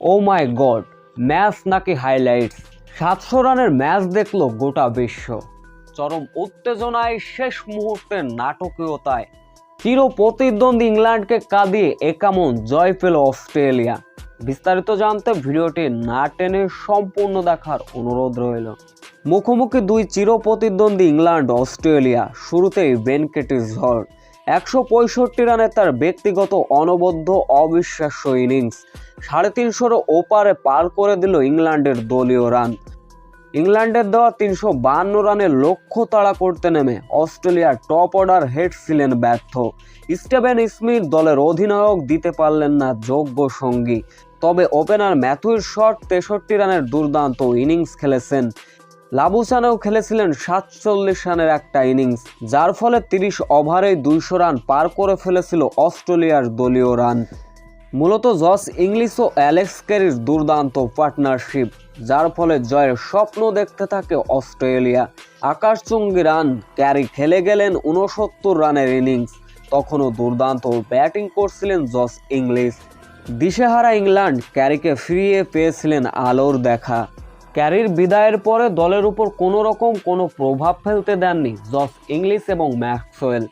O my god match নাকি highlights সাতশো রানের ম্যাচ দেখল গোটা বিশ্ব। চরম উত্তেজনায় শেষ মুহূর্তের নাটকীয়তায়। চির প্রতিদ্বন্দ্বী ইংল্যান্ডকে কাঁদিয়ে একামন জয় পেল অস্ট্রেলিয়া? বিস্তারিত জানতে ভিডিওটি না টেনে সম্পূর্ণ দেখার অনুরোধ রইল। মুখোমুখি দুই চির প্রতিদ্বন্দ্বী ইংল্যান্ড অস্ট্রেলিয়া শুরুতেই বেনকেটি ঝড়। একশো পঁয়ষট্টি রানে তার ব্যক্তিগত অনবদ্য অবিশ্বাস্য ইনিংস। সাড়ে তিনশোর ওপারে পার করে দিল ইংল্যান্ডের দলীয় রান। ইংল্যান্ডের দেওয়া তিনশো বান্ন রানের লক্ষ্য তাড়া করতে নেমে অস্ট্রেলিয়ার টপ অর্ডার হেড ছিলেন ব্যর্থ। স্টেভেন স্মিথ দলের অধিনায়ক দিতে পারলেন না যোগ্য সঙ্গী। তবে ওপেনার ম্যাথুর শট তেষট্টি রানের দুর্দান্ত ইনিংস খেলেছেন। লাবুসানেও খেলেছিলেন সাতচল্লিশ রানের একটা ইনিংস, যার ফলে তিরিশ ওভারেই দুইশো রান পার করে ফেলেছিল অস্ট্রেলিয়ার দলীয় রান। মূলত জস ইংলিশ ও অ্যালেক্স ক্যারির দুর্দান্ত পার্টনারশিপ, যার ফলে জয়ের স্বপ্ন দেখতে থাকে অস্ট্রেলিয়া। আকাশচুঙ্গি রান ক্যারি খেলে গেলেন উনসত্তর রানের ইনিংস, তখনও দুর্দান্ত ব্যাটিং করছিলেন জস ইংলিশ। দিশেহারা ইংল্যান্ড ক্যারিকে ফিরিয়ে পেয়েছিলেন আলোর দেখা। ক্যারির বিদায়ের পরে দলের উপর কোনো রকম কোনো প্রভাব ফেলতে দেননি জস ইংলিশ এবং ম্যাক্সওয়েল।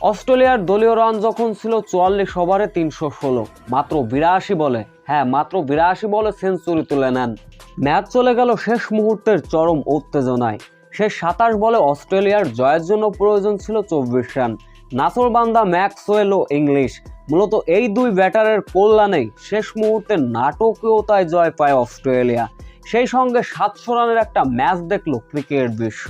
অস্ট্রেলিয়ার দলীয় রান যখন ছিল চুয়াল্লিশ ওভারে তিনশো ষোলো, মাত্র বিরাশি বলে। হ্যাঁ মাত্র বিরাশি বলে সেঞ্চুরি তুলে নেন। ম্যাচ চলে গেল শেষ মুহূর্তের চরম উত্তেজনায়। শেষ সাতাশ বলে অস্ট্রেলিয়ার জয়ের জন্য প্রয়োজন ছিল চব্বিশ রান। নাসরবান্দা ম্যাক্সওয়েল ও ইংলিশ মূলত এই দুই ব্যাটারের কল্যাণেই শেষ মুহূর্তে নাটকীয়তায় জয় পায় অস্ট্রেলিয়া। সেই সঙ্গে সাতশো রানের একটা ম্যাচ দেখল ক্রিকেট বিশ্ব।